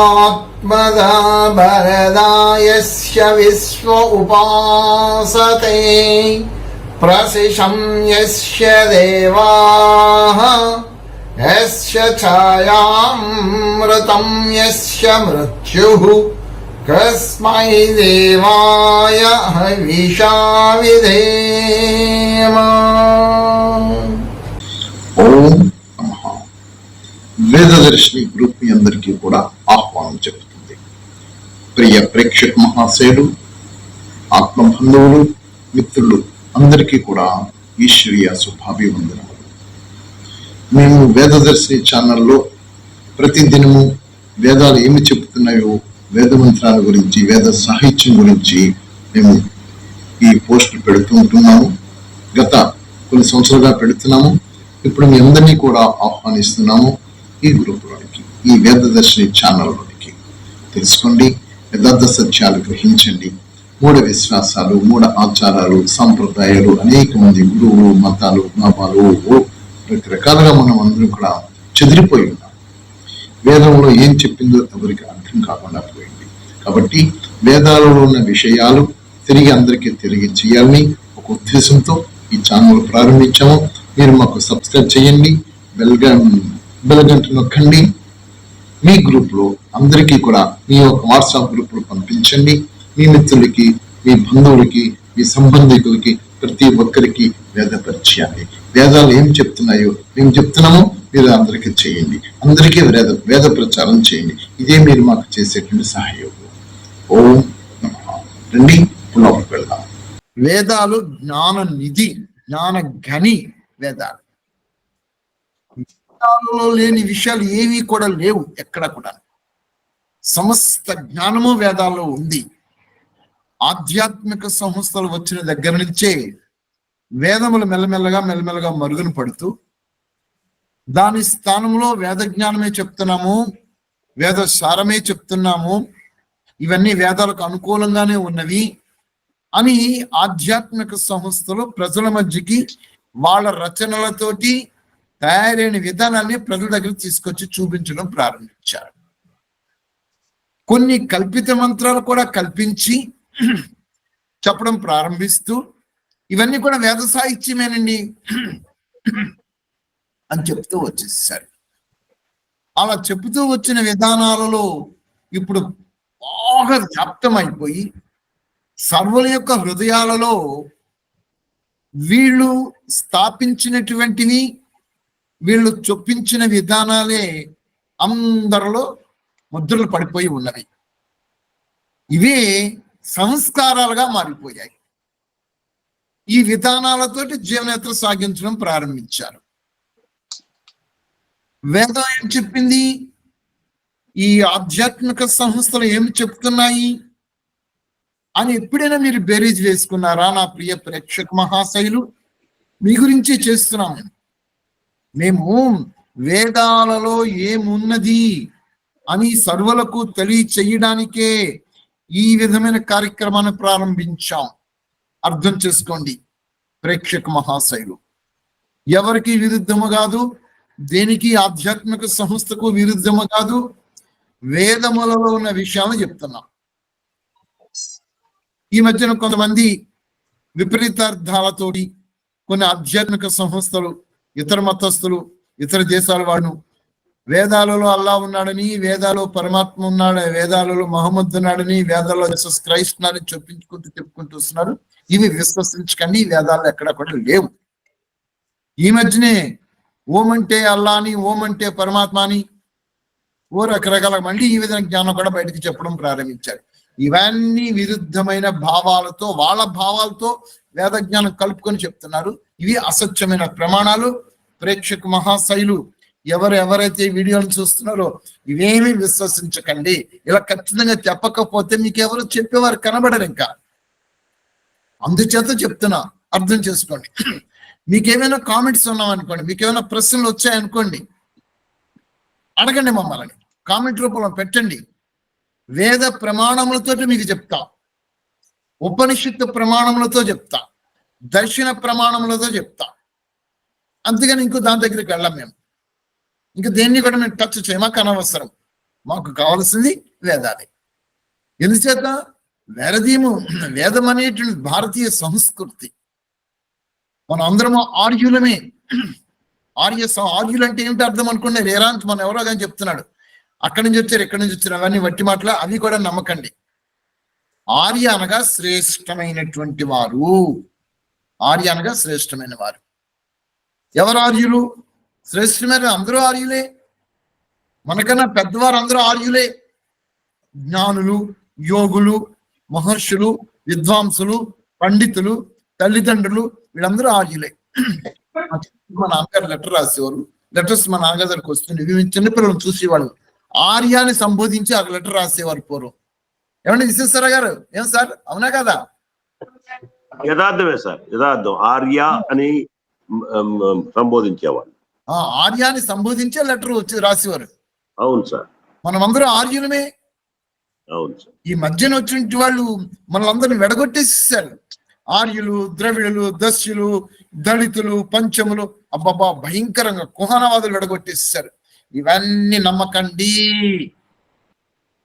आत्मदा भरदा यस्य विश्व उपासते प्रसिशं यस्य देवाः यस्य छायामृतं यस्य मृत्युः। कस्मै देवाय हविषा विधेम ఓం నమః వేదదర్శిని గ్రూప్ మీ అందరికీ కూడా ఆహ్వానం చెబుతుంది ప్రియ ప్రేక్షక మహాశయులు ఆత్మ బంధువులు మిత్రులు అందరికీ కూడా ఈశ్వరీయ శుభాభివందనములు మేము వేదదర్శిని ఛానల్లో ప్రతిదినము వేదాలు ఏమి చెబుతున్నాయో వేద మంత్రాల గురించి వేద సాహిత్యం గురించి మేము ఈ పోస్ట్ పెడుతూ ఉంటున్నాము. గత కొన్ని సంవత్సరాలుగా పెడుతున్నాము. ఇప్పుడు మీ అందరినీ కూడా ఆహ్వానిస్తున్నాము ఈ గ్రూపులోనికి ఈ వేదదర్శిని ఛానల్లోనికి. తెలుసుకోండి యథార్థ సత్యాలు గ్రహించండి. మూఢ విశ్వాసాలు మూఢ ఆచారాలు సాంప్రదాయాలు అనేక మంది గురువులు మతాలు భావాలు రకరకాలుగా మనం అందరం కూడా చెదిరిపోయి ఉన్నాం. వేదంలో ఏం చెప్పిందో ఎవరికి అర్థం కాకుండా పోయింది. కాబట్టి వేదాలలో ఉన్న విషయాలు తిరిగి అందరికీ తెలియజేయాలని ఒక ఉద్దేశంతో ఈ ఛానల్ ప్రారంభించాము. మీరు మాకు సబ్స్క్రైబ్ చేయండి బెల్ బెల్గంట నొక్కండి. మీ గ్రూప్లో అందరికీ కూడా మీ యొక్క వాట్సాప్ గ్రూప్లో పంపించండి. మీ మిత్రులకి మీ బంధువులకి మీ సంబంధికులకి ప్రతి ఒక్కరికి వేద పరిచయాన్ని వేదాలు ఏం చెప్తున్నాయో మేము చెప్తున్నాము. మీరు అందరికీ చేయండి. అందరికీ వేద వేద ప్రచారం చేయండి. ఇదే మీరు మాకు చేసేటువంటి సహయోగం. ఓం రండి లోపలికి వెళ్దాం. వేదాలు జ్ఞాన నిధి జ్ఞాన గని వేదాలు. వేదాలలో లేని విషయాలు ఏవి కూడా లేవు ఎక్కడ కూడా. సమస్త జ్ఞానము వేదాల్లో ఉంది. ఆధ్యాత్మిక సంస్థలు వచ్చిన దగ్గర నుంచే వేదములు మెల్లమెల్లగా మెల్లమెల్లగా మరుగున పడుతూ దాని స్థానంలో వేద జ్ఞానమే చెప్తున్నాము వేద సారమే చెప్తున్నాము. ఇవన్నీ వేదాలకు అనుకూలంగానే ఉన్నవి అని ఆధ్యాత్మిక సంస్థలు ప్రజల మధ్యకి వాళ్ళ రచనలతోటి తయారైన విధానాన్ని ప్రజల దగ్గర తీసుకొచ్చి చూపించడం ప్రారంభించారు. కొన్ని కల్పిత మంత్రాలు కూడా కల్పించి చెప్పడం ప్రారంభిస్తూ ఇవన్నీ కూడా వేద సాహిత్యమేనండి. అని చెప్తూ వచ్చేసారు అలా చెబుతూ వచ్చిన విధానాలలో ఇప్పుడు బాగా వ్యాప్తమైపోయి సర్వుల యొక్క హృదయాలలో వీళ్ళు స్థాపించినటువంటివి వీళ్ళు చొప్పించిన విధానాలే అందరిలో ముద్రలు పడిపోయి ఉన్నవి. ఇవే సంస్కారాలుగా మారిపోయాయి. ఈ విధానాలతోటి జీవనయాత్ర సాగించడం ప్రారంభించారు. వేదం ఏం చెప్పింది. ఈ ఆధ్యాత్మిక సంస్థలు ఏమి చెప్తున్నాయి? అని ఎప్పుడైనా మీరు బేరీజ్ వేసుకున్నారా నా ప్రియ ప్రేక్షక మహాశైలు? మీ గురించి చేస్తున్నాం. మేము వేదాలలో ఏమున్నది అని సర్వలకు తెలియచేయడానికే ఈ విధమైన కార్యక్రమాన్ని ప్రారంభించాం. అర్థం చేసుకోండి ప్రేక్షక మహాశైలు. ఎవరికి విరుద్ధము కాదు దేనికి ఆధ్యాత్మిక సంస్థకు విరుద్ధము కాదు వేదములలో ఉన్న విషయాలను చెప్తున్నాం. ఈ మధ్యన కొంతమంది విపరీతార్థాలతోటి కొన్ని ఆధ్యాత్మిక సంస్థలు ఇతర మతస్థులు ఇతర దేశాల వాడును వేదాలలో అల్లా ఉన్నాడని వేదాలో పరమాత్మ ఉన్నాడు వేదాలలో మహమ్మద్ ఉన్నాడని వేదాల్లో జీసస్ క్రైస్ట్ ఉన్నాడని చెప్పించుకుంటూ చెప్పుకుంటూ వస్తున్నారు. ఇవి విశ్వసించకండి ఈ వేదాలు ఎక్కడ కూడా లేవు. ఈ మధ్యనే ఓం అంటే ఓమంటే అని ఓం అంటే ఓ రకరకాల మళ్ళీ ఈ విధంగా జ్ఞానం కూడా బయటకు చెప్పడం ప్రారంభించారు. ఇవన్నీ విరుద్ధమైన భావాలతో వాళ్ళ భావాలతో వేద జ్ఞానం కలుపుకొని చెప్తున్నారు. ఇవి అసత్యమైన ప్రమాణాలు. ప్రేక్షక మహాశైలు ఎవరు ఎవరైతే వీడియోలు చూస్తున్నారో ఇవేమీ విశ్వసించకండి. ఇలా ఖచ్చితంగా చెప్పకపోతే మీకు ఎవరు చెప్పేవారు కనబడరు ఇంకా. అందుచేత చెప్తున్నా. అర్థం చేసుకోండి. మీకేమైనా కామెంట్స్ ఉన్నామనుకోండి మీకు ఏమైనా ప్రశ్నలు వచ్చాయనుకోండి అడగండి మమ్మల్ని. కామెంట్ రూపంలో పెట్టండి. వేద ప్రమాణములతో మీకు చెప్తా. ఉపనిషత్తు ప్రమాణములతో చెప్తా. దర్శన ప్రమాణములతో చెప్తా. అంతేగాని ఇంకో దాని దగ్గరికి వెళ్ళాం మేము. ఇంకా దేన్ని కూడా మేము టచ్ చేయ మాకు అనవసరం మాకు కావాల్సింది వేదాలే ఎందుచేత? వేదీము వేదం అనేటువంటి భారతీయ సంస్కృతి. మనం అందరము ఆర్యులమే. ఆర్య ఆర్యులు అంటే ఏమిటి అర్థం అనుకున్నారు రేరాంత్ మనం ఎవరో కానీ చెప్తున్నాడు. అక్కడి నుంచి వచ్చారు ఎక్కడి నుంచి వచ్చారు అవన్నీ వట్టి మాటలు అవి కూడా నమ్మకండి. ఆర్య అనగా శ్రేష్టమైనటువంటి వారు. ఆర్య అనగా శ్రేష్టమైన వారు. ఎవరు ఆర్యులు? శ్రేష్టమైన అందరూ ఆర్యులే. మనకన్నా పెద్దవారు అందరూ ఆర్యులే. జ్ఞానులు యోగులు మహర్షులు విద్వాంసులు పండితులు తల్లిదండ్రులు వీళ్ళందరూ ఆర్యులే మా నాన్నగారు లెటర్ రాసేవారు. లెటర్స్ మా నాన్నగారి దగ్గరికి వస్తుండే. మేము చిన్నపిల్లలను చూసేవాళ్ళు. ఆర్యాన్ని సంబోధించి ఆ లెటర్ రాసేవారు పూర్వం. ఏమండి విశ్వేశ్వర గారు? ఏం సార్? అవునా కదా? యథార్థమే సార్. యథార్థం. ఆర్య అని సంబోధించేవాళ్ళు. ఆ ఆర్యాన్ని సంబోధించే లెటర్ వచ్చి రాసేవారు. అవును సార్. మనమందరం ఆర్యులమే. అవును సార్. ఈ మధ్యన వచ్చిన వాళ్ళు మనల్ని వెడగొట్టేసేసారు. ఆర్యులు ద్రవిడులు దస్యులు దళితులు పంచములు అబ్బబ్బా భయంకరంగా కుహనవాదులు వెడగొట్టేసేసారు ఇవన్నీ నమ్మకండి.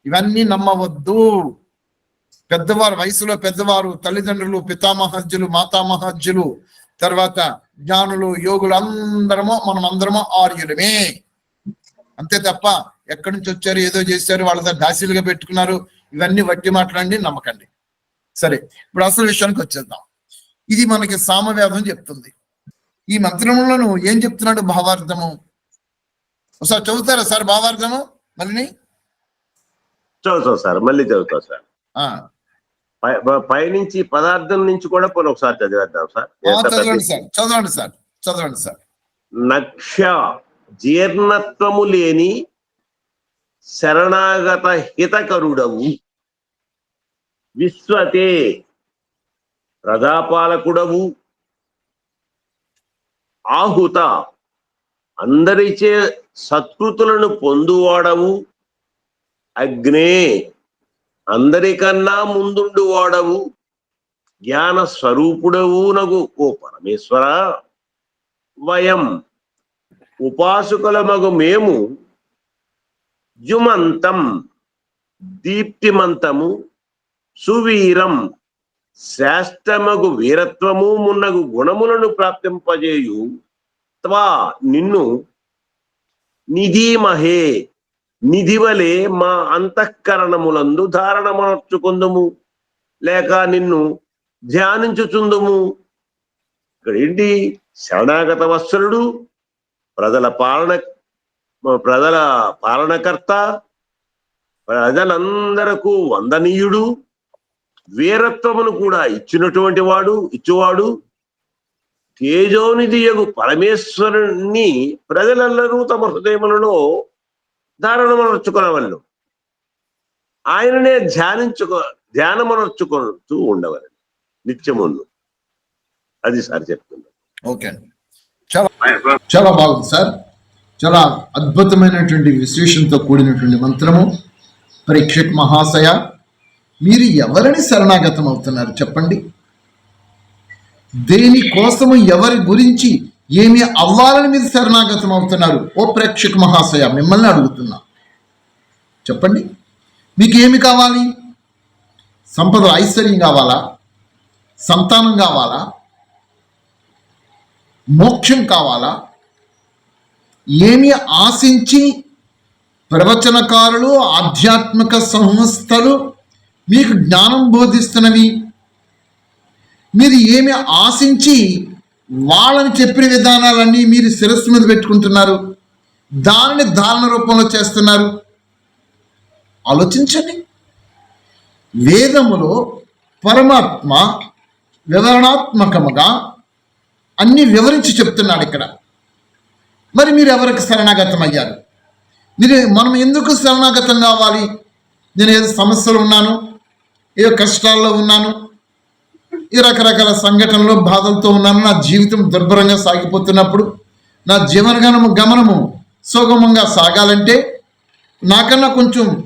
ఇవన్నీ నమ్మవద్దు. పెద్దవారు వయసులో పెద్దవారు తల్లిదండ్రులు పితామహజ్జులు మాతామహజ్జులు తర్వాత జ్ఞానులు యోగులు అందరము మనం అందరము ఆర్యులమే. అంతే తప్ప ఎక్కడి నుంచి వచ్చారు ఏదో చేశారు వాళ్ళ దాసీలుగా పెట్టుకున్నారు ఇవన్నీ వట్టి మాట్లాడి నమ్మకండి. సరే ఇప్పుడు అసలు విషయానికి వచ్చేద్దాం. ఇది మనకి సామవేదం చెప్తుంది. ఈ మంత్రములను ఏం చెప్తున్నాడు భావార్థము ఒకసారి చదువుతారా సార్ భావార్థము మళ్ళీ చదువుతాం సార్ మళ్ళీ చదువుతాం సార్. ఆ, పై- ప- పైనుంచి పదార్థం నుంచి కూడా పోనీ ఒకసారి చదివేద్దాం సార్. చదవండి సార్ చదవండి సార్ చదవండి సార్. నక్ష జీర్ణత్వము లేని శరణాగత హితకరుడవు. విశ్వతే ప్రజాపాలకుడవు. ఆహుత అందరిచే సత్కృతులను పొందువాడవు. అగ్నే అందరికన్నా ముందుండు వాడవు జ్ఞాన స్వరూపుడవు నగు ఓ పరమేశ్వర. వయం ఉపాసకులమగు మేము. జుమంతం దీప్తిమంతము. సువీరం శ్రేష్టమగు వీరత్వము మున్నగు గుణములను ప్రాప్తింపజేయు. త్వా నిన్ను నిధీమహే నిధివలే మా అంతఃకరణములందు ధారణమనర్చుకుందుము. లేక నిన్ను ధ్యానించుచుందుము. ఇక్కడ ఏంటి శరణాగత వత్సరుడు ప్రజల పాలన ప్రజల పాలనకర్త ప్రజలందరకు వందనీయుడు వీరత్వమును కూడా ఇచ్చినటువంటి వాడు ఇచ్చువాడు తేజోనిధియగు పరమేశ్వరుణ్ణి ప్రజలందరూ తమ హృదయములలో ధారణమనర్చుకునవలను. ఆయననే ధ్యానించుకో ధ్యానమనర్చుకుంటూ ఉండవలను. నిత్యమును. అది సార్ చెప్తున్నా ఓకే అండి. చాలా చాలా బాగుంది సార్. చాలా అద్భుతమైనటువంటి విశేషంతో కూడినటువంటి మంత్రము. పరీక్షక్ మహాశయ. మీరు ఎవరిని శరణాగతం అవుతున్నారు చెప్పండి? దేని కోసము ఎవరి గురించి ఏమి అవ్వాలని మీరు శరణాగతం అవుతున్నారు ఓ ప్రేక్షక మహాశయ మిమ్మల్ని అడుగుతున్నా. చెప్పండి. మీకు ఏమి కావాలి? సంపద ఐశ్వర్యం కావాలా? సంతానం కావాలా? మోక్షం కావాలా? ఏమి ఆశించి ప్రవచనకారులు ఆధ్యాత్మిక సంస్థలు మీకు జ్ఞానం బోధిస్తున్నవి. మీరు ఏమి ఆశించి వాళ్ళని చెప్పిన విధానాలన్నీ మీరు శిరస్సు మీద పెట్టుకుంటున్నారు. దానిని ధారణ రూపంలో చేస్తున్నారు. ఆలోచించండి. వేదములో పరమాత్మ వివరణాత్మకముగా అన్ని వివరించి చెప్తున్నాడు ఇక్కడ. మరి మీరు ఎవరికి శరణాగతం అయ్యారు మీరు మనం ఎందుకు శరణాగతం కావాలి? నేను ఏదో సమస్యలు ఉన్నాను. ఏదో కష్టాల్లో ఉన్నాను? ఈ రకరకాల సంఘటనలో బాధలతో ఉన్నాను. నా జీవితం దుర్భరంగా సాగిపోతున్నప్పుడు నా జీవన గమనము గమనము సుగమంగా సాగాలంటే నాకన్నా కొంచెం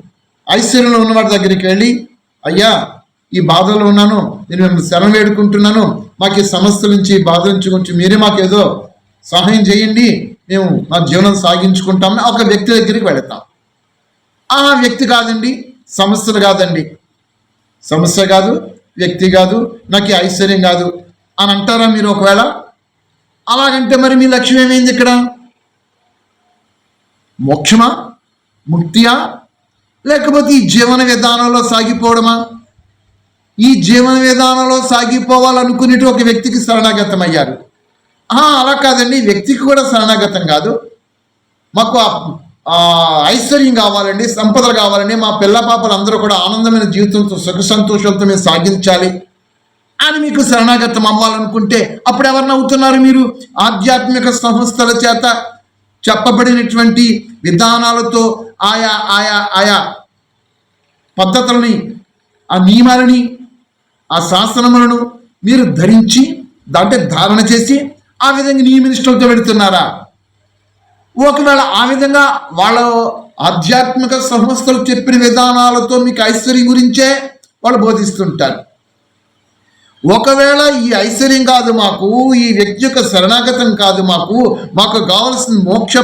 ఐశ్వర్యంలో ఉన్నవాడి దగ్గరికి వెళ్ళి అయ్యా ఈ బాధలో ఉన్నాను. నేను మిమ్మల్ని శరణం వేడుకుంటున్నాను. మాకు ఈ సమస్యల నుంచి ఈ బాధ నుంచి కొంచెం మీరే మాకు ఏదో సహాయం చేయండి. మేము మా జీవనం సాగించుకుంటామని ఒక వ్యక్తి దగ్గరికి వెళతాం. ఆ వ్యక్తి కాదండి సమస్యలు కాదండి. సమస్య కాదు వ్యక్తి కాదు నాకు ఐశ్వర్యం కాదు. అని అంటారా మీరు ఒకవేళ? అలాగంటే మరి మీ లక్ష్యం ఏమైంది ఇక్కడ? మోక్షమా? ముక్తియా? లేకపోతే ఈ జీవన విధానంలో సాగిపోవడమా? ఈ జీవన విధానంలో సాగిపోవాలనుకునేటి ఒక వ్యక్తికి శరణాగతం అయ్యారు అలా కాదండి. వ్యక్తికి కూడా శరణాగతం కాదు. మాకు ఆ ఐశ్వర్యం కావాలండి సంపదలు కావాలండి. మా పిల్ల పాపలు అందరూ కూడా ఆనందమైన జీవితంతో సుఖ సంతోషాలతో మేము సాగించాలి. అని మీకు శరణాగతం అవ్వాలనుకుంటే అప్పుడు ఎవరిని అవుతున్నారు మీరు? ఆధ్యాత్మిక సంస్థల చేత చెప్పబడినటువంటి విధానాలతో ఆయా ఆయా ఆయా పద్ధతులని ఆ నియమాలని ఆ శాసనములను మీరు ధరించి దాంట్లో ధారణ చేసి ఆ విధంగా నియమినిష్టలతో పెడుతున్నారా? ఒకవేళ ఆ విధంగా వాళ్ళ ఆధ్యాత్మిక సంస్థలు చెప్పిన విధానాలతో మీకు ఐశ్వర్యం గురించే వాళ్ళు బోధిస్తుంటారు. ఒకవేళ ఈ ఐశ్వర్యం కాదు మాకు ఈ వ్యక్తి యొక్క శరణాగతం కాదు మాకు మాకు కావలసిన మోక్ష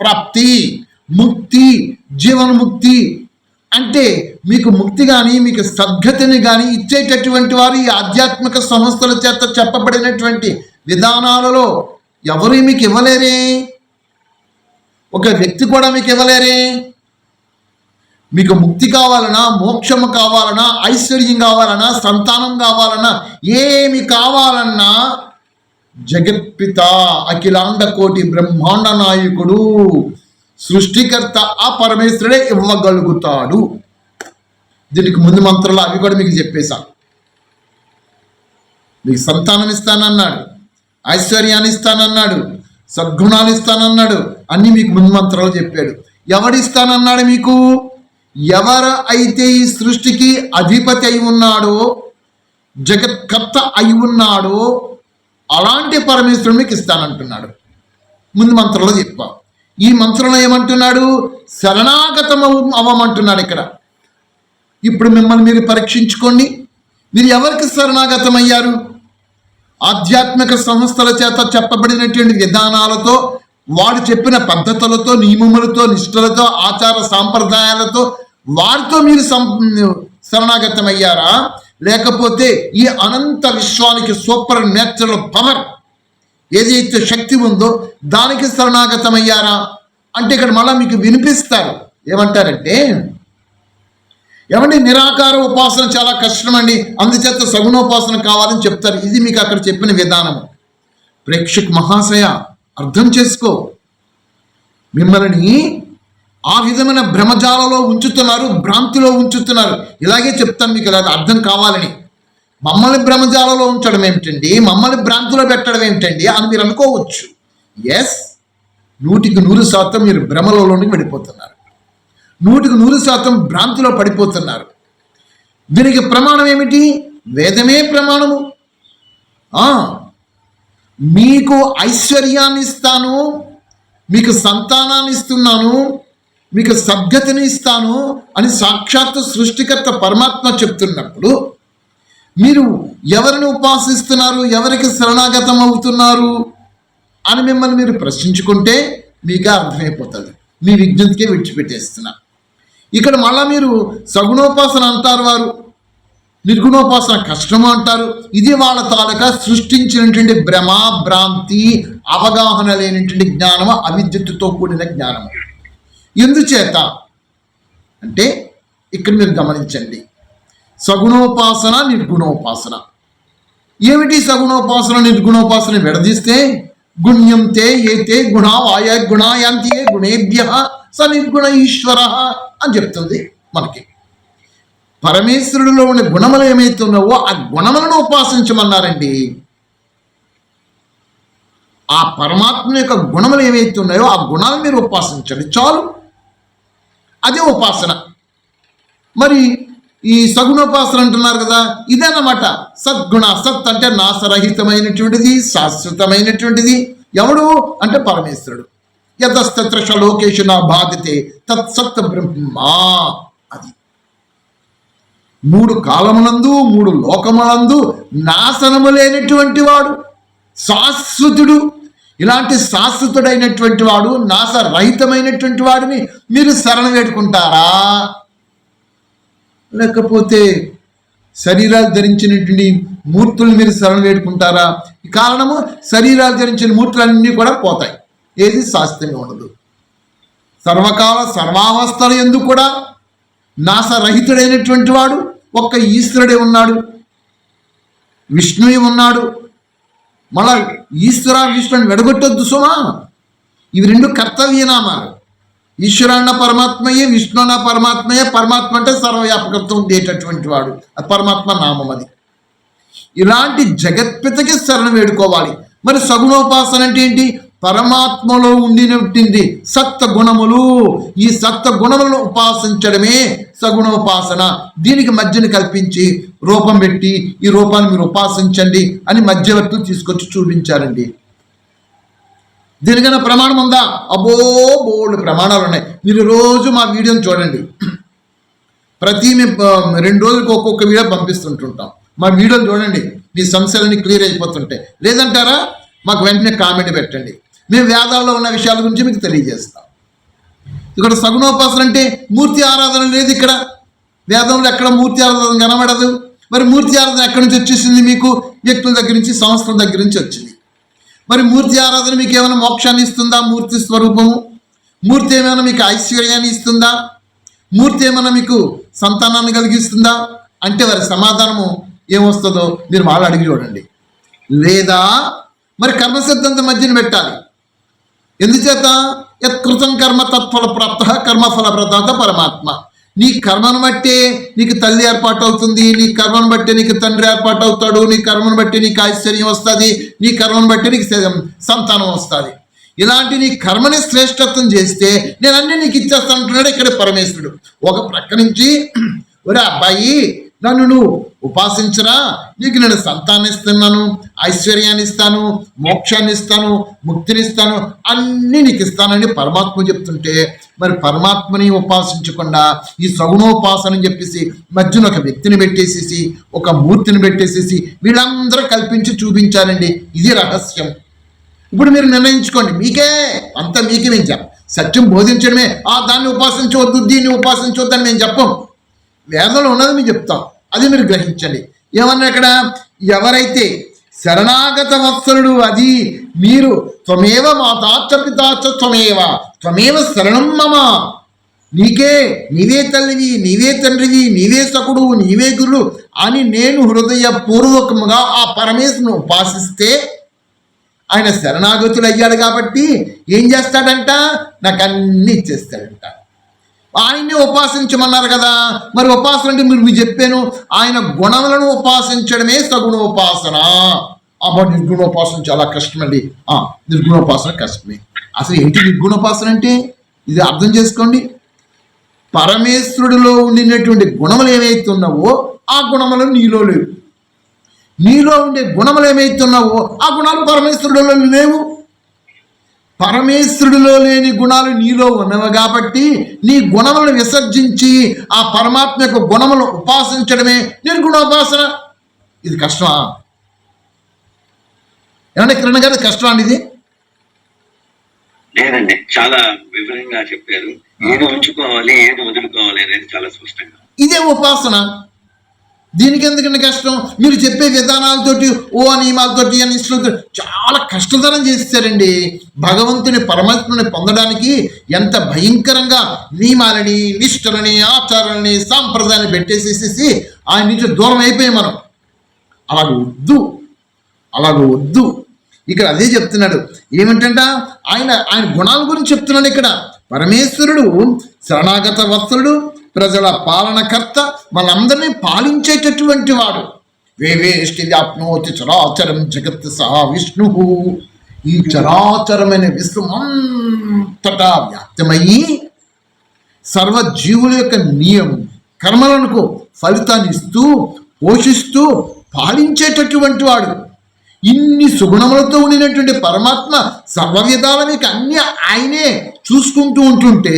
ప్రాప్తి ముక్తి జీవన్ముక్తి అంటే మీకు ముక్తి కానీ మీకు సద్గతిని కానీ ఇచ్చేటటువంటి వారు ఈ ఆధ్యాత్మిక సంస్థల చేత చెప్పబడినటువంటి విధానాలలో ఎవరు మీకు ఇవ్వలేరే? ఒక వ్యక్తి కూడా మీకు ఇవ్వలేరే? మీకు ముక్తి కావాలన్నా మోక్షము కావాలన్నా ఐశ్వర్యం కావాలన్నా సంతానం కావాలన్నా ఏమి కావాలన్నా జగత్పిత అఖిలాండ కోటి బ్రహ్మాండ నాయకుడు సృష్టికర్త ఆ పరమేశ్వరుడే ఇవ్వగలుగుతాడు. దీనికి ముందు మంత్రంలో అవి కూడా మీకు చెప్పేశాను మీకు సంతానం ఇస్తానన్నాడు ఐశ్వర్యాన్ని ఇస్తానన్నాడు సద్గుణాలు ఇస్తానన్నాడు. అన్ని మీకు ముందు చెప్పాడు. ఎవడిస్తానన్నాడు మీకు? ఎవరు అయితే ఈ సృష్టికి అధిపతి అయి ఉన్నాడో జగత్కర్త అయి ఉన్నాడో అలాంటి పరమేశ్వరుడు మీకు ఇస్తానంటున్నాడు. ముందు మంత్రంలో చెప్పా. ఈ మంత్రంలో ఏమంటున్నాడు? శరణాగతం అవ్వమంటున్నాడు ఇక్కడ. ఇప్పుడు మిమ్మల్ని మీరు పరీక్షించుకోండి. మీరు ఎవరికి శరణాగతం అయ్యారు ఆధ్యాత్మిక సంస్థల చేత చెప్పబడినటువంటి విధానాలతో వాడు చెప్పిన పద్ధతులతో నియమములతో నిష్ఠలతో ఆచార సాంప్రదాయాలతో వారితో మీరు సం శరణాగతం అయ్యారా లేకపోతే ఈ అనంత విశ్వానికి సూపర్ నేచురల్ పవర్ ఏదైతే శక్తి ఉందో దానికి శరణాగతం అయ్యారా అంటే ఇక్కడ మళ్ళీ మీకు వినిపిస్తారు. ఏమంటారంటే ఏమండి నిరాకార ఉపాసన చాలా కష్టం అండి అందుచేత సగుణోపాసన కావాలని చెప్తారు. ఇది మీకు అక్కడ చెప్పిన విధానం. ప్రేక్షక్ మహాశయ అర్థం చేసుకో. మిమ్మల్ని ఆ విధమైన భ్రమజాలలో ఉంచుతున్నారు భ్రాంతిలో ఉంచుతున్నారు. ఇలాగే చెప్తాను మీకు ఇలా అర్థం కావాలని. మమ్మల్ని భ్రమజాలలో ఉంచడం ఏమిటండి? మమ్మల్ని భ్రాంతిలో పెట్టడం ఏమిటండి? అని మీరు అనుకోవచ్చు. ఎస్ నూటికి నూరు శాతం మీరు భ్రమలలోనికి వెళ్ళిపోతున్నారు. నూటికి నూరు శాతం భ్రాంతిలో పడిపోతున్నారు. దీనికి ప్రమాణం ఏమిటి? వేదమే ప్రమాణము. మీకు ఐశ్వర్యాన్ని ఇస్తాను మీకు సంతానాన్ని ఇస్తున్నాను మీకు సద్గతిని ఇస్తాను అని సాక్షాత్తు సృష్టికర్త పరమాత్మ చెప్తున్నప్పుడు మీరు ఎవరిని ఉపాసిస్తున్నారు? ఎవరికి శరణాగతం అవుతున్నారు అని మిమ్మల్ని మీరు ప్రశ్నించుకుంటే మీకు అర్థమైపోతుంది. మీ విజ్ఞతకే విడిచిపెట్టేస్తున్నారు ఇక్కడ మళ్ళా మీరు సగుణోపాసన అంటారు వారు. నిర్గుణోపాసన కష్టము అంటారు. ఇది వాళ్ళ తాలూకా సృష్టించినటువంటి భ్రమ భ్రాంతి అవగాహన లేనటువంటి జ్ఞానము అవిద్యుత్తుతో కూడిన జ్ఞానము. ఎందుచేత? అంటే ఇక్కడ మీరు గమనించండి. సగుణోపాసన నిర్గుణోపాసన. ఏమిటి సగుణోపాసన నిర్గుణోపాసన విడదీస్తే? గుణ్యంతే ఏతే గుణ వాయ గుణాయాంతి గుణేభ్య స నిర్గుణ ఈశ్వర అని చెప్తుంది మనకి. పరమేశ్వరుడిలో ఉన్న గుణములు ఏమైతే ఉన్నావో ఆ గుణములను ఉపాసించమన్నారండి. ఆ పరమాత్మ యొక్క గుణములు ఏమైతే ఉన్నాయో ఆ గుణాలు మీరు ఉపాసించండి. చాలు. అదే ఉపాసన. మరి ఈ సగుణోపాసన అంటున్నారు కదా ఇదన్నమాట. సద్గుణ సత్ అంటే నాశరహితమైనటువంటిది శాశ్వతమైనటువంటిది. ఎవడు? అంటే పరమేశ్వరుడు. యతస్తత్ర లోకేషు నా బాధితే తత్ సత్ బ్రహ్మ అది. మూడు కాలమునందు మూడు లోకములందు నాశనము లేనటువంటి వాడు శాశ్వతుడు. ఇలాంటి శాశ్వతుడైనటువంటి వాడు నాశరహితమైనటువంటి వాడిని మీరు శరణ వేడుకుంటారా? లేకపోతే శరీరాలు ధరించినటువంటి మూర్తులు మీరు శరణ వేడుకుంటారా? ఈ కారణము శరీరాలు ధరించిన మూర్తులన్నీ కూడా పోతాయి. ఏది శాస్త్రమే ఉండదు. సర్వకాల సర్వావస్థల ఎందుకు కూడా నాశరహితుడైనటువంటి వాడు ఒక్క ఈశ్వరుడే ఉన్నాడు. విష్ణువే ఉన్నాడు. మళ్ళా ఈశ్వర విష్ణుని వెడగొట్టొద్దు సుమా. ఇవి రెండు కర్తవ్యనామాలు. ఈశ్వరాన్న పరమాత్మయే విష్ణున్న పరమాత్మయే పరమాత్మ అంటే సర్వవ్యాపకత్వం ఉండేటటువంటి వాడు. అది పరమాత్మ నామం అది. ఇలాంటి జగత్పితకి శరణ వేడుకోవాలి. మరి సగుణోపాసన అంటే ఏంటి? పరమాత్మలో ఉండినట్టింది సత్త గుణములు ఈ సత్త గుణములను ఉపాసించడమే సగుణోపాసన. దీనికి మధ్యని కల్పించి రూపం పెట్టి ఈ రూపాన్ని మీరు ఉపాసించండి అని మధ్యవర్తులు తీసుకొచ్చి చూపించారండి. దీనికైనా ప్రమాణం ఉందా? అబ్బో బోల్డ్ ప్రమాణాలు ఉన్నాయి. మీరు రోజు మా వీడియోని చూడండి. ప్రతి మేము రెండు రోజులకు ఒక్కొక్క వీడియో పంపిస్తుంటుంటాం. మా వీడియోని చూడండి. మీ సమస్యలన్నీ క్లియర్ అయిపోతుంటాయి లేదంటారా? మాకు వెంటనే కామెంట్ పెట్టండి. మేము వేదాల్లో ఉన్న విషయాల గురించి మీకు తెలియజేస్తాం. ఇక్కడ సగుణోపాసన అంటే మూర్తి ఆరాధన లేదు ఇక్కడ. వేదంలో ఎక్కడ మూర్తి ఆరాధన కనబడదు. మరి మూర్తి ఆరాధన ఎక్కడి నుంచి వచ్చేసింది మీకు? వ్యక్తుల దగ్గర నుంచి సంస్థల దగ్గర నుంచి వచ్చింది. మరి మూర్తి ఆరాధన మీకు ఏమైనా మోక్షాన్ని ఇస్తుందా? మూర్తి స్వరూపము. మూర్తి ఏమైనా మీకు ఐశ్వర్యాన్ని ఇస్తుందా? మూర్తి ఏమైనా మీకు సంతానాన్ని కలిగిస్తుందా? అంటే వారి సమాధానము ఏమొస్తుందో మీరు వాళ్ళు అడిగి చూడండి. లేదా మరి కర్మ సిద్ధాంతం మధ్యన పెట్టాలి. ఎందుచేత? యత్కృతం కర్మ తత్ఫల ప్రాప్త కర్మఫల ప్రదాత పరమాత్మ. నీ కర్మను బట్టే నీకు తల్లి ఏర్పాటు అవుతుంది నీ కర్మను బట్టి నీకు తండ్రి ఏర్పాటు అవుతాడు నీ కర్మను బట్టి నీకు ఐశ్వర్యం వస్తుంది నీ కర్మను బట్టి నీకు సంతానం వస్తుంది. ఇలాంటి నీ కర్మని శ్రేష్టత్వం చేస్తే నేను అన్ని నీకు ఇచ్చేస్తాను అంటున్నాడు ఇక్కడ పరమేశ్వరుడు. ఒక ప్రక్క నుంచి ఒరే అబ్బాయి నన్ను నువ్వు ఉపాసించరా? నీకు నేను సంతానం ఇస్తున్నాను ఐశ్వర్యాన్ని ఇస్తాను మోక్షాన్ని ఇస్తాను ముక్తిని ఇస్తాను అన్నీ నీకు ఇస్తానని పరమాత్మ చెప్తుంటే మరి పరమాత్మని ఉపాసించకుండా ఈ సగుణోపాసన అని చెప్పేసి మధ్యన ఒక వ్యక్తిని పెట్టేసేసి ఒక మూర్తిని పెట్టేసేసి వీళ్ళందరూ కల్పించి చూపించారండి. ఇది రహస్యం. ఇప్పుడు మీరు నిర్ణయించుకోండి. మీకే అంత మీకే మేము చెప్పం సత్యం బోధించడమే. ఆ దాన్ని ఉపాసించవద్దు దీన్ని ఉపాసించవద్దని మేము చెప్పం. వేదంలో ఉన్నది మేము చెప్తాం. అది మీరు గ్రహించండి. ఏమన్నా ఇక్కడ ఎవరైతే శరణాగత వత్సలుడు అది మీరు త్వమేవ మాతాచ పితాచ త్వమేవ త్వమేవ శరణం మమ. నీకే నీవే తల్లివి నీవే తండ్రివి నీవే సకుడు నీవే గురుడు అని నేను హృదయపూర్వకముగా ఆ పరమేశ్వరుని ఉపాసిస్తే ఆయన శరణాగతులు అయ్యాడు కాబట్టి ఏం చేస్తాడంట? నాకు అన్ని ఇచ్చేస్తాడంట ఆయన్ని ఉపాసించమన్నారు కదా. మరి ఉపాసన అంటే మీరు మీకు చెప్పాను ఆయన గుణములను ఉపాసించడమే సగుణోపాసన. అబ్బా నిర్గుణోపాసన చాలా కష్టమండి. ఆ, నిర్గుణోపాసన కష్టమే. అసలు ఏంటి నిర్గుణోపాసన అంటే? ఇది అర్థం చేసుకోండి. పరమేశ్వరుడిలో ఉండినటువంటి గుణములు ఏవైతే ఉన్నావో ఆ గుణములు నీలో లేవు. నీలో ఉండే గుణములు ఏమైతే ఉన్నావో ఆ గుణాలు పరమేశ్వరుడిలో లేవు. పరమేశ్వరుడిలో లేని గుణాలు నీలో ఉన్నవి కాబట్టి నీ గుణములను విసర్జించి ఆ పరమాత్మ యొక్క గుణములను ఉపాసించడమే నిర్గుణోపాసన. ఇది కష్టమా? ఏమంటే కిరణ్ గారు కష్టమా అండి ఇది? లేదండి చాలా వివరంగా చెప్పారు. ఏది ఉంచుకోవాలి ఏది వదులుకోవాలి అనేది చాలా స్పష్టంగా ఇదే ఉపాసన. దీనికి ఎందుకంటే కష్టం? మీరు చెప్పే విధానాలతోటి ఓ నియమాలతోటి అనిష్టలతో చాలా కష్టతరం చేస్తారండి భగవంతుని పరమాత్మని పొందడానికి ఎంత భయంకరంగా నియమాలని నిష్ఠలని ఆచారాలని సాంప్రదాయాన్ని పెట్టేసేసేసి ఆయన నుంచి దూరం అయిపోయాం మనం. అలాగ వద్దు. అలాగ వద్దు. ఇక్కడ అదే చెప్తున్నాడు. ఏమిటంట ఆయన ఆయన గుణాల గురించి చెప్తున్నాడు ఇక్కడ. పరమేశ్వరుడు శరణాగత వత్సలుడు ప్రజల పాలనకర్త మనందరినీ పాలించేటటువంటి వాడు. వేవేష్టి వ్యాప్నోతి చరాచరం జగత్ సహా విష్ణు. ఈ చరాచరమైన విశ్వమంతటా వ్యాప్తమయ్యి సర్వజీవుల యొక్క నియమం కర్మలకు ఫలితాన్ని ఇస్తూ పోషిస్తూ పాలించేటటువంటి వాడు. ఇన్ని సుగుణములతో ఉండినటువంటి పరమాత్మ సర్వవిధాల మీకు అన్ని ఆయనే చూసుకుంటూ ఉంటుంటే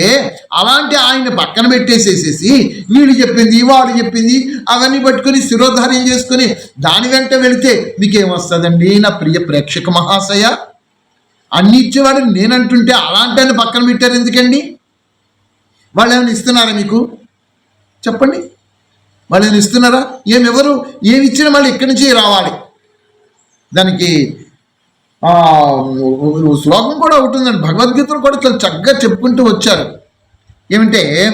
అలాంటి ఆయన పక్కన పెట్టేసేసేసి వీడు చెప్పింది వాడు చెప్పింది అవన్నీ పట్టుకొని శిరోధార్యం చేసుకొని దాని వెంట వెళితే మీకేమొస్తుందండి? నా ప్రియ ప్రేక్షక మహాశయ అన్ని ఇచ్చేవాడు నేనంటుంటే అలాంటి ఆయన పక్కన పెట్టారు ఎందుకండి? వాళ్ళు ఏమైనా ఇస్తున్నారా మీకు? చెప్పండి. వాళ్ళు ఏమైనా ఇస్తున్నారా ఏమి ఏమి ఇచ్చినా మళ్ళీ ఇక్కడి నుంచి రావాలి. దానికి శ్లోకం కూడా ఒకటి ఉందండి. కూడా చాలా చక్కగా చెప్పుకుంటూ వచ్చారు. ఏమంటే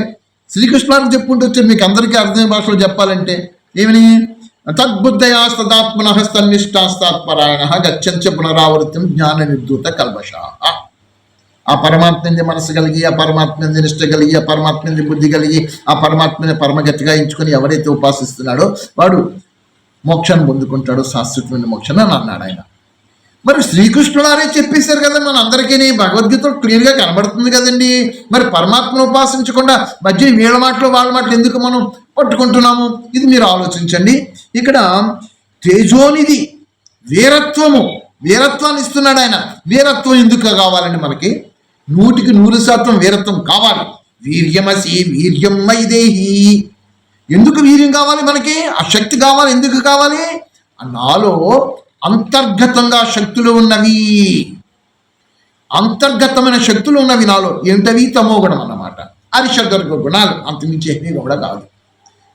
శ్రీకృష్ణానికి చెప్పుకుంటూ వచ్చారు మీకు అందరికీ అర్థమయ్యే భాషలో చెప్పాలంటే. ఏమని? తద్బుద్ధయాస్తదాత్మనస్తన్నిష్టాస్తాత్పరాయణ గచ్చంచ పునరావృత్తం జ్ఞాన నిర్దూత కల్మష. ఆ పరమాత్మని మనసు కలిగి ఆ పరమాత్మని నిష్ట కలిగి ఆ పరమాత్మని బుద్ధి కలిగి ఆ పరమాత్మని పరమగతిగా ఎంచుకొని ఎవరైతే ఉపాసిస్తున్నాడో వాడు మోక్షాన్ని పొందుకుంటాడు శాశ్వతమైన మోక్షాన్ని అని అన్నాడు ఆయన. మరి శ్రీకృష్ణుడారే చెప్పేశారు కదా మన అందరికీ భగవద్గీత క్లియర్గా కనబడుతుంది కదండి. మరి పరమాత్మను ఉపాసించకుండా మధ్య వీళ్ళ మాటలు వాళ్ళ మాటలు ఎందుకు మనం పట్టుకుంటున్నాము? ఇది మీరు ఆలోచించండి. ఇక్కడ తేజోనిది వీరత్వము వీరత్వాన్ని ఇస్తున్నాడు ఆయన. వీరత్వం ఎందుకు కావాలండి మనకి? నూటికి నూరు శాతం వీరత్వం కావాలి. వీర్యమసి వీర్యం మైదేహి ఎందుకు వీర్యం కావాలి మనకి? ఆ శక్తి కావాలి ఎందుకు కావాలి? నాలో అంతర్గతంగా శక్తులు ఉన్నవి. అంతర్గతమైన శక్తులు ఉన్నవి నాలో. ఎంతవి తమో గుణం అన్నమాట. అరిషడ్వర్గ గుణాలు. అంతమించి ఏమీ కూడా కాదు.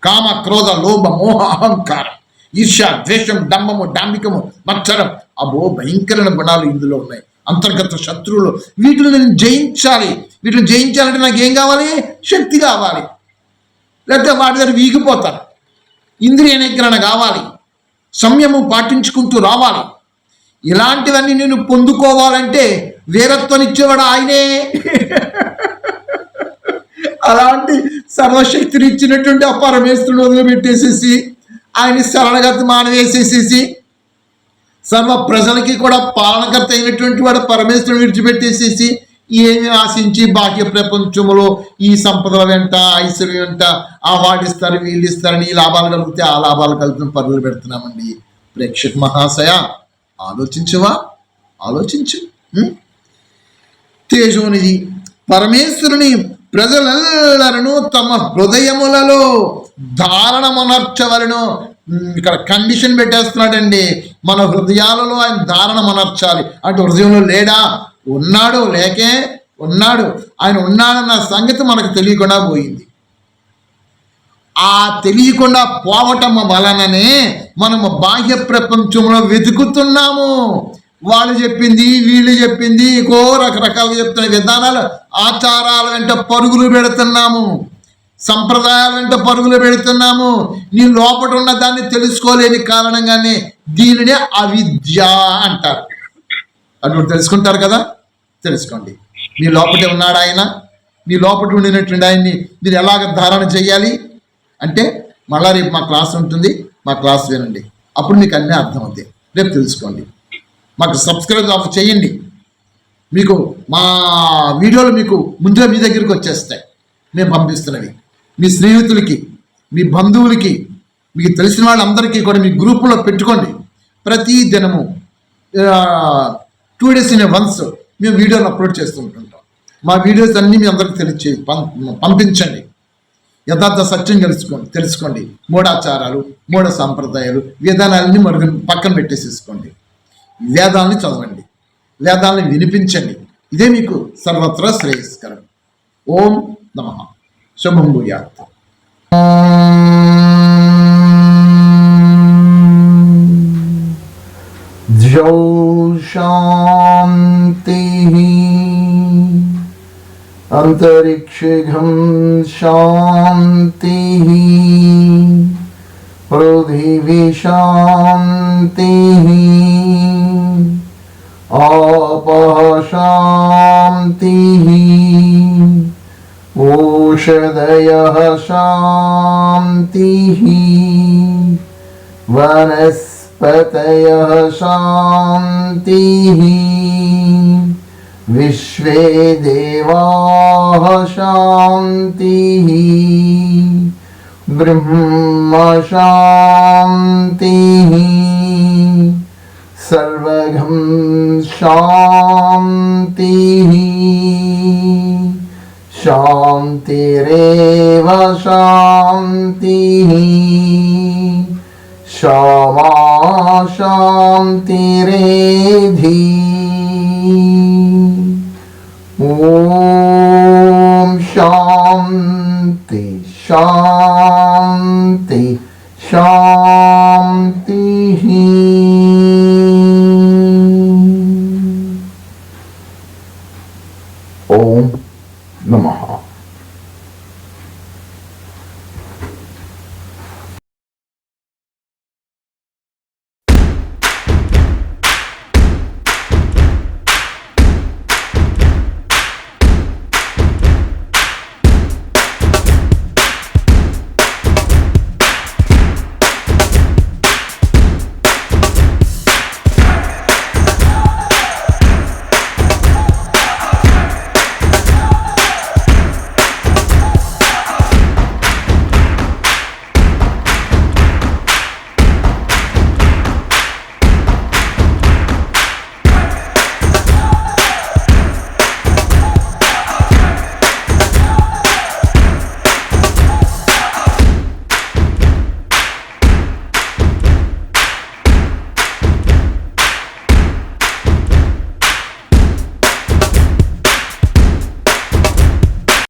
కామ క్రోధ లోభ మోహ అహంకారం ఈర్ష ద్వేషం డంబము డాంబికము మత్సరం అబో భయంకరమైన గుణాలు ఇందులో ఉన్నాయి. అంతర్గత శత్రువులు. వీటిని నేను జయించాలి. వీటిని జయించాలంటే నాకు ఏం కావాలి? శక్తి కావాలి. లేకపోతే వాటి దగ్గర వీగిపోతారు. ఇంద్రియ నిగ్రహణ కావాలి. సంయమం పాటించుకుంటూ రావాలి. ఇలాంటివన్నీ నేను పొందుకోవాలంటే వీరత్వం ఇచ్చేవాడు ఆయనే. అలాంటి సర్వశక్తిని ఇచ్చినటువంటి ఆ పరమేశ్వరుడు వదిలిపెట్టేసేసి ఆయన శరణగతి మానవేసేసేసి సర్వ ప్రజలకి కూడా పాలనకర్త అయినటువంటి వాడు పరమేశ్వరుని విడిచిపెట్టేసేసి ఏమి ఆశించి బాహ్య ప్రపంచంలో ఈ సంపదల వెంట ఐశ్వర్యం వెంట ఆ వాడిస్తారు వీళ్ళు ఇస్తారని ఈ లాభాలు కలిగితే ఆ లాభాలు కలుగుతున్న పరుగులు పెడుతున్నామండి. ప్రేక్షక మహాశయ ఆలోచించవా? ఆలోచించు. తేజోనిధి పరమేశ్వరుని ప్రజలెల్లరను తమ హృదయములలో ధారణమనర్చవలను. ఇక్కడ కండిషన్ పెట్టేస్తున్నాడండి. మన హృదయాలలో ఆయన ధారణమనర్చాలి. అంటే హృదయంలో లేడా? ఉన్నాడు లేకే ఉన్నాడు. ఆయన ఉన్నాడన్న సంగతి మనకు తెలియకుండా పోయింది. ఆ తెలియకుండా పోవటం వలననే మనము బాహ్య ప్రపంచంలో వెతుకుతున్నాము. వాళ్ళు చెప్పింది వీళ్ళు చెప్పింది ఇంకో రకరకాలుగా చెప్తున్న విధానాలు ఆచారాల వెంట పరుగులు పెడుతున్నాము. సంప్రదాయాల వెంట పరుగులు పెడుతున్నాము. నీ లోపల ఉన్న దాన్ని తెలుసుకోలేని కారణంగానే దీనినే అవిద్య అంటారు. అటువంటి తెలుసుకుంటారు కదా? తెలుసుకోండి. మీ లోపటే ఉన్నాడు ఆయన? మీ లోపల ఉండినటువంటి ఆయన్ని మీరు ఎలాగ ధారణ చేయాలి? అంటే మళ్ళా రేపు మా క్లాస్ ఉంటుంది. మా క్లాస్ వినండి. అప్పుడు మీకు అన్నీ అర్థమవుతాయి. రేపు తెలుసుకోండి. మాకు సబ్స్క్రైబ్ ఆఫ్ చేయండి. మీకు మా వీడియోలు మీకు ముందుగా మీ దగ్గరికి వచ్చేస్తాయి. మేము పంపిస్తున్నవి. మీ స్నేహితులకి మీ బంధువులకి మీకు తెలిసిన వాళ్ళందరికీ కూడా మీ గ్రూపులో పెట్టుకోండి. ప్రతి దినము టూ డేస్ ఇన్ వన్స్ మేము వీడియోలు అప్లోడ్ చేస్తూ ఉంటుంటాం. మా వీడియోస్ అన్నీ మీ అందరికి తెలియచే పం- పంపించండి. యథార్థ సత్యం తెలుసుకోండి తెలుసుకోండి. మూఢాచారాలు మూఢ సాంప్రదాయాలు విధానాలని మరుగు పక్కన పెట్టేసేసుకోండి. వేదాలని చదవండి. వేదాలని వినిపించండి. ఇదే మీకు సర్వత్రా శ్రేయస్కరం. ఓం నమ. శుభం భూయాత్. द्यौ शान्तिः अन्तरिक्षघं शान्तिः पृथिवी शान्तिः आपः शान्तिः ओषधयः शान्तिः वनस्पतयः शान्तिः विश्वे देवाः शान्तिः ब्रह्म शान्तिः सर्व इदं शान्तिः शान्तिरेव शान्तिः क्षमा शान्तिरेधि Om Shanti Shanti